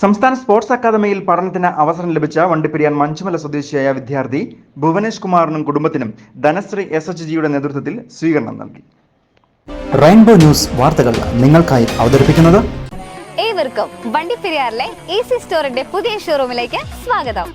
സംസ്ഥാന സ്പോർട്സ് അക്കാദമിയിൽ പഠനത്തിന് അവസരം ലഭിച്ച വണ്ടിപ്പെരിയാൻ മഞ്ചുമല സ്വദേശിയായ വിദ്യാർത്ഥി ഭുവനേഷ് കുമാറിനും കുടുംബത്തിനും ധനശ്രീ എസ് എച്ച് ജിയുടെ നേതൃത്വത്തിൽ സ്വീകരണം നൽകി. റെയിൻബോ ന്യൂസ് വാർത്തകൾ നിങ്ങൾക്കായി അവതരിപ്പിക്കുന്നത് ഏവർക്കും വണ്ടിപ്പെരിയാറിലെ എ സി സ്റ്റോറിന്റെ പുതിയ ഷോറൂമിലേക്ക് സ്വാഗതം.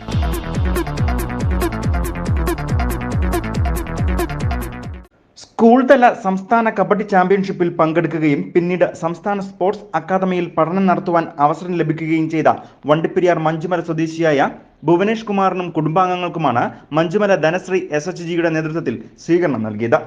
സ്കൂൾ തല സംസ്ഥാന കബഡി ചാമ്പ്യൻഷിപ്പിൽ പങ്കെടുക്കുകയും പിന്നീട് സംസ്ഥാന സ്പോർട്സ് അക്കാദമിയിൽ പഠനം നടത്തുവാൻ അവസരം ലഭിക്കുകയും ചെയ്ത വണ്ടിപ്പെരിയാർ മഞ്ചുമല സ്വദേശിയായ ഭുവനേഷ് കുമാറിനും കുടുംബാംഗങ്ങൾക്കുമാണ് മഞ്ചുമല ധനശ്രീ എസ് എച്ച് ജിയുടെ നേതൃത്വത്തിൽ സ്വീകരണം നൽകിയത്.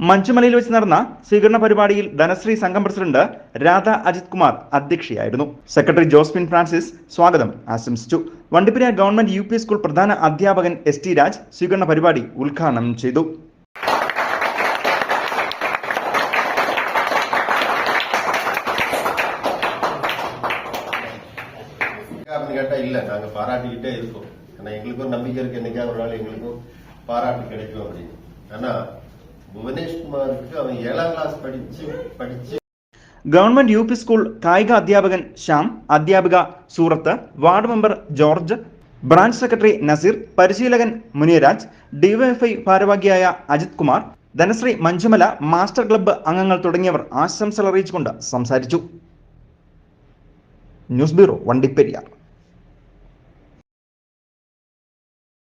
മഞ്ചുമലയിൽ വെച്ച് നടന്ന സ്വീകരണ പരിപാടിയിൽ ധനശ്രീ സംഘം പ്രസിഡന്റ് രാധ അജിത് കുമാർ അധ്യക്ഷയായിരുന്നു. സെക്രട്ടറി ജോസ്മിൻ ഫ്രാൻസിസ് സ്വാഗതം ആശംസിച്ചു. വണ്ടിപ്പെരിയാർ ഗവൺമെന്റ് യു സ്കൂൾ പ്രധാന അധ്യാപകൻ എസ് ടി രാജ് സ്വീകരണ പരിപാടി ഉദ്ഘാടനം ചെയ്തു. அப்படின்னு கேட்டா இல்ல நாங்க பாராட்டிக்கிட்டே இருக்கோம் ஆனா எங்களுக்கும் நம்பிக்கை இருக்கு என்னைக்கா ஒரு நாள் எங்களுக்கும் பாராட்டு கிடைக்கும் அப்படின்னு ஆனா புவனேஷ்குமாருக்கு அவன் ஏழாம் கிளாஸ் படிச்சு படிச்சு ഗവൺമെന്റ് യു പി സ്കൂൾ കായിക അധ്യാപകൻ ശ്യാം അധ്യാപിക Surath ward member George branch secretary Naseer പരിശീലകൻ മുനിയരാജ് ഡിവൈഎഫ്ഐ ഭാരവാഹിയായ അജിത് കുമാർ ധനശ്രീ മഞ്ജുമല മാസ്റ്റർ ക്ലബ്ബ് അംഗങ്ങൾ തുടങ്ങിയവർ ആശംസകൾ അറിയിച്ചുകൊണ്ട് സംസാരിച്ചു ന്യൂസ് ബ്യൂറോ വണ്ടിപ്പെരിയാർ